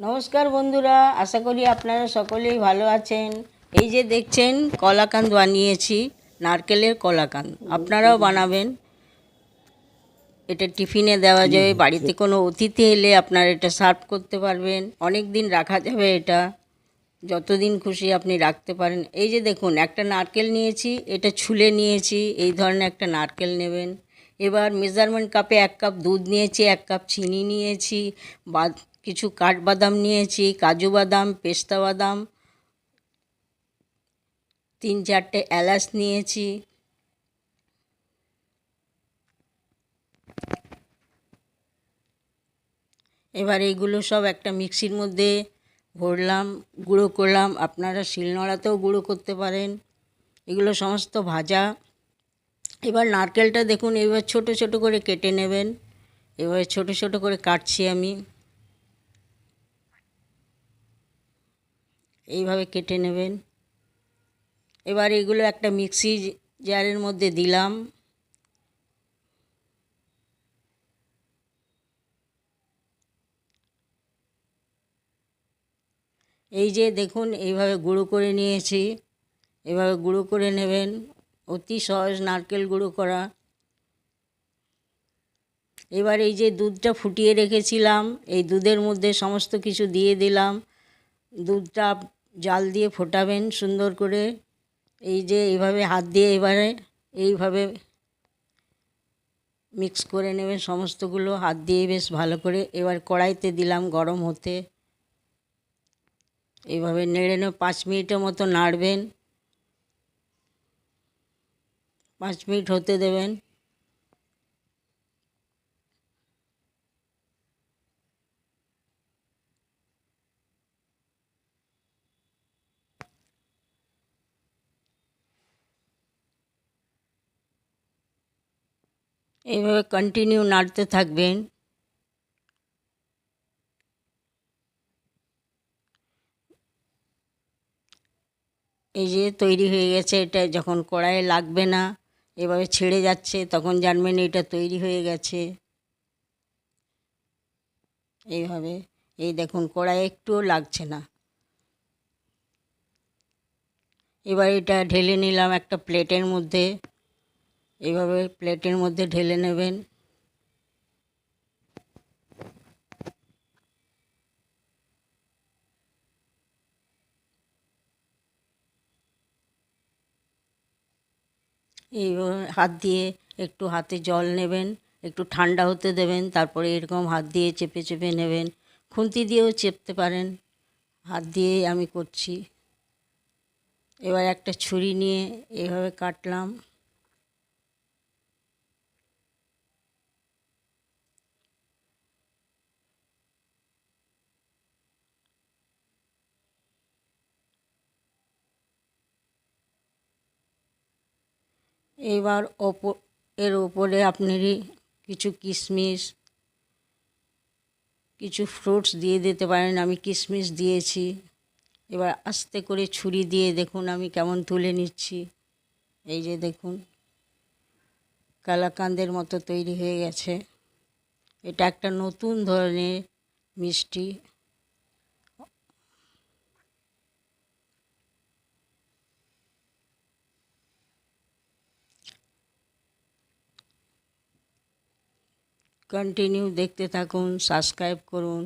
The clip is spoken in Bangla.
নমস্কার বন্ধুরা, আশা করি আপনারা সকলেই ভালো আছেন। এই যে দেখছেন, কলাকান্দ বানিয়েছি, নারকেলের কলাকান্দ। আপনারাও বানাবেন। এটা টিফিনে দেওয়া যাবে, বাড়িতে কোনো অতিথি এলে আপনারা এটা সার্ভ করতে পারবেন। অনেক দিন রাখা যাবে এটা। যতদিন খুশি আপনি রাখতে পারেন। এই যে দেখুন, একটা নারকেল নিয়েছি, এটা ছুলে নিয়েছি, এই ধরনের একটা নারকেল নেবেন। এবার মেজারমেন্ট কাপে এক কাপ দুধ নিয়েছি, এক কাপ চিনি নিয়েছি, বা কিছু কাঠবাদাম নিয়েছি, কাজু বাদাম, পেস্তা বাদাম, তিন চারটে এলাচ নিয়েছি। এবার এইগুলো সব একটা মিক্সির মধ্যে ভরলাম, গুঁড়ো করলাম। আপনারা শিলনোড়াতেও গুঁড়ো করতে পারেন। এগুলো সমস্ত ভাজা। এবার নারকেলটা দেখুন, এবার ছোট ছোট করে কেটে নেবেন। এবার ছোট ছোট করে কাটছি আমি। এইভাবে কেটে নেবেন। এবার এগুলো একটা মিক্সি জারের মধ্যে দিলাম। এই যে দেখুন, এইভাবে গুঁড়ো করে নিয়েছি। এভাবে গুঁড়ো করে নেবেন। অতি সহজ নারকেল গুঁড়ো করা। এবার এই যে দুধটা ফুটিয়ে রেখেছিলাম, এই দুধের মধ্যে সমস্ত কিছু দিয়ে দিলাম। দুধটা জাল দিয়ে ফোটাবেন সুন্দর করে। এই যে এইভাবে হাত দিয়ে এবারে এইভাবে মিক্স করে নেবেন সমস্তগুলো। হাত দিয়ে বেশ ভালো করে এবার কড়াইতে দিলাম গরম হতে। এইভাবে নেড়ে নেড়ে পাঁচ মিনিটের মতো নাড়বেন। পাঁচ মিনিট হতে দেবেন। এইভাবে কন্টিনিউ নাড়তে থাকবেন। এই যে তৈরি হয়ে গেছে, এটা যখন কড়াইয়ে লাগবে না, এভাবে ছেড়ে যাচ্ছে, তখন জানবেন এটা তৈরি হয়ে গেছে। এইভাবে, এই দেখুন কড়াই একটুও লাগছে না। এবার এটা ঢেলে নিলাম একটা প্লেটের মধ্যে। এইভাবে প্লেটের মধ্যে ঢেলে নেবেন। এইভাবে হাত দিয়ে একটু হাতে জল নেবেন, একটু ঠান্ডা হতে দেবেন, তারপরে এরকম হাত দিয়ে চেপে চেপে নেবেন। খুন্তি দিয়েও চেপতে পারেন। হাত দিয়েই আমি করছি। এবার একটা ছুরি নিয়ে এভাবে কাটলাম। এবার ওপর এর ওপরে আপনি কিছু কিশমিশ কিছু ফ্রুটস দিয়ে দিতে পারেন, আমি কিশমিশ দিয়েছি। এবার আস্তে করে ছুরি দিয়ে দেখুন, আমি কেমন তুলে নিচ্ছি। এই যে দেখুন, কালাকান্দের মতো তৈরি হয়ে গেছে। এটা একটা নতুন ধরনের মিষ্টি। কন্টিনিউ দেখতে থাকুন সাবস্ক্রাইব করুন।